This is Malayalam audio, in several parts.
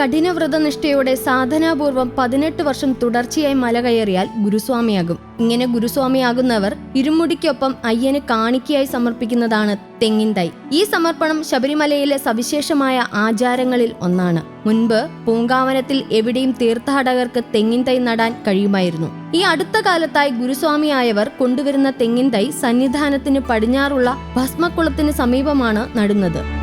കഠിനവ്രതനിഷ്ഠയോടെ സാധനാപൂർവം പതിനെട്ട് വർഷം തുടർച്ചയായി മല കയറിയാൽ ഗുരുസ്വാമിയാകും. ഇങ്ങനെ ഗുരുസ്വാമിയാകുന്നവർ ഇരുമുടിക്കൊപ്പം അയ്യന് കാണിക്കയായി സമർപ്പിക്കുന്നതാണ് തെങ്ങിൻ തൈ. ഈ സമർപ്പണം ശബരിമലയിലെ സവിശേഷമായ ആചാരങ്ങളിൽ ഒന്നാണ്. മുൻപ് പൂങ്കാവനത്തിൽ എവിടെയും തീർത്ഥാടകർക്ക് തെങ്ങിൻ തൈ നടാൻ കഴിയുമായിരുന്നു. ഈ അടുത്ത കാലത്തായി ഗുരുസ്വാമിയായവർ കൊണ്ടുവരുന്ന തെങ്ങിൻ തൈ സന്നിധാനത്തിന് പടിഞ്ഞാറുള്ള ഭസ്മക്കുളത്തിന് സമീപമാണ് നടുന്നത്.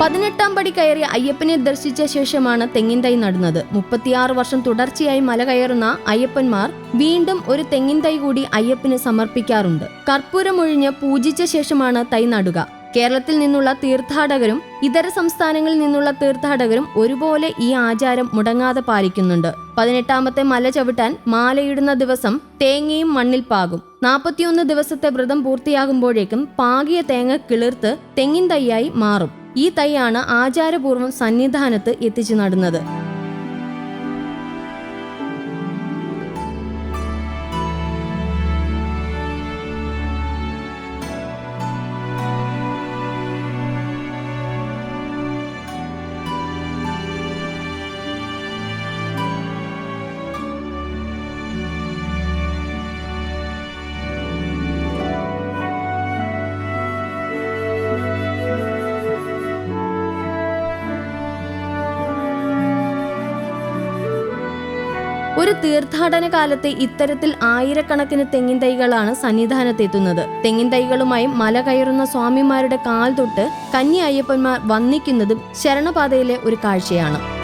പതിനെട്ടാം പടി കയറി അയ്യപ്പനെ ദർശിച്ച ശേഷമാണ് തെങ്ങിൻ തൈ നടുന്നത്. മുപ്പത്തിയാറ് വർഷം തുടർച്ചയായി മല കയറുന്ന അയ്യപ്പന്മാർ വീണ്ടും ഒരു തെങ്ങിൻ തൈ കൂടി അയ്യപ്പന് സമർപ്പിക്കാറുണ്ട്. കർപ്പൂരമൊഴിഞ്ഞ് പൂജിച്ച ശേഷമാണ് തൈ നടുക. കേരളത്തിൽ നിന്നുള്ള തീർത്ഥാടകരും ഇതര സംസ്ഥാനങ്ങളിൽ നിന്നുള്ള തീർത്ഥാടകരും ഒരുപോലെ ഈ ആചാരം മുടങ്ങാതെ പാലിക്കുന്നുണ്ട്. പതിനെട്ടാമത്തെ മല ചവിട്ടാൻ മാലയിടുന്ന ദിവസം തേങ്ങയും മണ്ണിൽ പാകും. നാൽപ്പത്തിയൊന്ന് ദിവസത്തെ വ്രതം പൂർത്തിയാകുമ്പോഴേക്കും പാകിയ തേങ്ങ കിളിർത്ത് തെങ്ങിൻ തൈയായി മാറും. ഈ തൈയാണ് ആചാരപൂർവം സന്നിധാനത്ത് എത്തിച്ചു നടുന്നത്. ഒരു തീർത്ഥാടന കാലത്തെ ഇത്തരത്തിൽ ആയിരക്കണക്കിന് തെങ്ങിൻ തൈകളാണ് സന്നിധാനത്തെത്തുന്നത്. തെങ്ങിൻ തൈകളുമായി മല കയറുന്ന സ്വാമിമാരുടെ കാൽ തൊട്ട് കന്നി അയ്യപ്പന്മാർ വന്നിക്കുന്നതും ശരണപാതയിലെ ഒരു കാഴ്ചയാണ്.